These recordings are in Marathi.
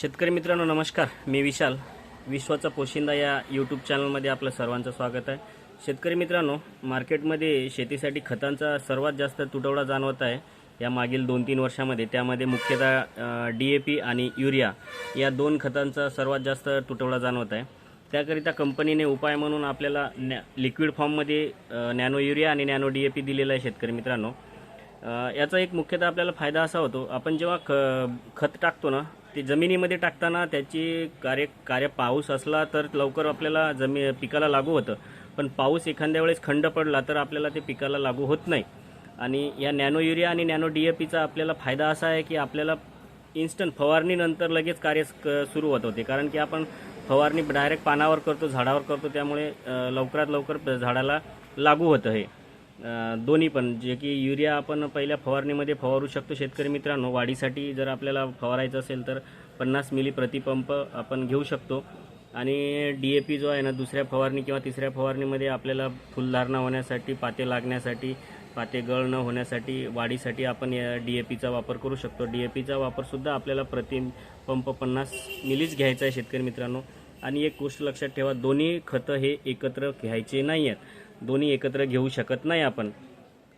शेतकरी मित्रांनो नमस्कार. मी विशाल विश्वाचा पोशिंदा या यूट्यूब चॅनलमध्ये आपलं सर्वांचं स्वागत आहे. शेतकरी मित्रांनो मार्केटमध्ये शेतीसाठी खतांचा सर्वात जास्त तुटवडा जाणवत आहे. या मागील दोन तीन वर्षामध्ये त्यामध्ये मुख्यतः डी ए पी आणि युरिया या दोन खतांचा सर्वात जास्त तुटवडा जाणवत आहे. त्याकरिता कंपनीने उपाय म्हणून आपल्याला नॅ लिक्विड फॉर्ममध्ये नॅनो युरिया आणि नॅनो डी ए पी दिलेला आहे शेतकरी मित्रांनो. याचा एक मुख्यतः आपल्याला फायदा असा होतो आपण जेव्हा ख खत टाकतो ना ते जमिनीमध्ये टाकताना त्याची कार्य कार्य पाऊस असला तर लवकर आपल्याला जमी पिकाला लागू होतं. पण पाऊस एखाद्या वेळेस खंड पडला तर आपल्याला ते पिकाला लागू होत नाही. आणि या नॅनो युरिया आणि नॅनो डी ए पीचा आपल्याला फायदा असा आहे की आपल्याला इन्स्टंट फवारणीनंतर लगेच कार्य क- सुरू होत होते. कारण की आपण फवारणी डायरेक्ट पानावर करतो झाडावर करतो त्यामुळे लवकरात लवकर झाडाला लागू होतं हे. दोन्ही पण जे की युरिया आपण पहिल्या फवारणीमध्ये फवारू शकतो शेतकरी मित्रांनो. वाढीसाठी जर आपल्याला फवारायचं असेल तर पन्नास मिली प्रतिपंप आपण घेऊ शकतो. आणि डी ए पी जो आहे ना दुसऱ्या फवारणी किंवा तिसऱ्या फवारणीमध्ये आपल्याला फुलधारणा होण्यासाठी पाते लागण्यासाठी पाते गळ न होण्यासाठी वाढीसाठी आपण या डी ए पीचा वापर करू शकतो. डी ए पीचा वापरसुद्धा आपल्याला प्रतिपंप पन्नास मिलीच घ्यायचा आहे शेतकरी मित्रांनो. आणि एक गोष्ट लक्षात ठेवा दोन्ही खतं हे एकत्र घ्यायचे नाही आहेत दोन्ही एकत्र घेऊ शकत नाही आपण.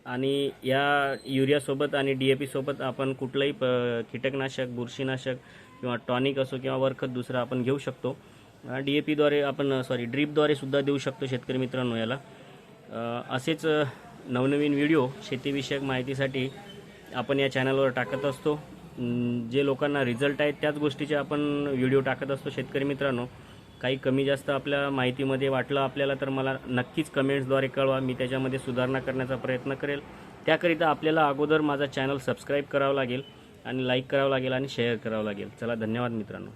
आणि या युरियासोबत आणि डी ए पीसोबत आपण कुठलंही प कीटकनाशक बुरशीनाशक किंवा टॉनिक असो किंवा वरखत दुसरं आपण घेऊ शकतो. डी ए पीद्वारे आपण सॉरी ड्रीपद्वारे सुद्धा देऊ शकतो शेतकरी मित्रांनो याला. असेच नवनवीन व्हिडिओ शेतीविषयक माहितीसाठी आपण या चॅनलवर टाकत असतो. जे लोकांना रिझल्ट आहेत त्याच गोष्टीचे आपण व्हिडिओ टाकत असतो शेतकरी मित्रांनो. काही कमी जास्त आपल्या माहितीमध्ये वाटलं आपल्याला तर मला नक्कीच कमेंट्सद्वारे कळवा. मी त्याच्यामध्ये सुधारणा करण्याचा प्रयत्न करेल. त्याकरिता आपल्याला अगोदर माझा चॅनल सबस्क्राईब करावं लागेल आणि लाईक करावं लागेल आणि शेअर करावं लागेल. चला धन्यवाद मित्रांनो.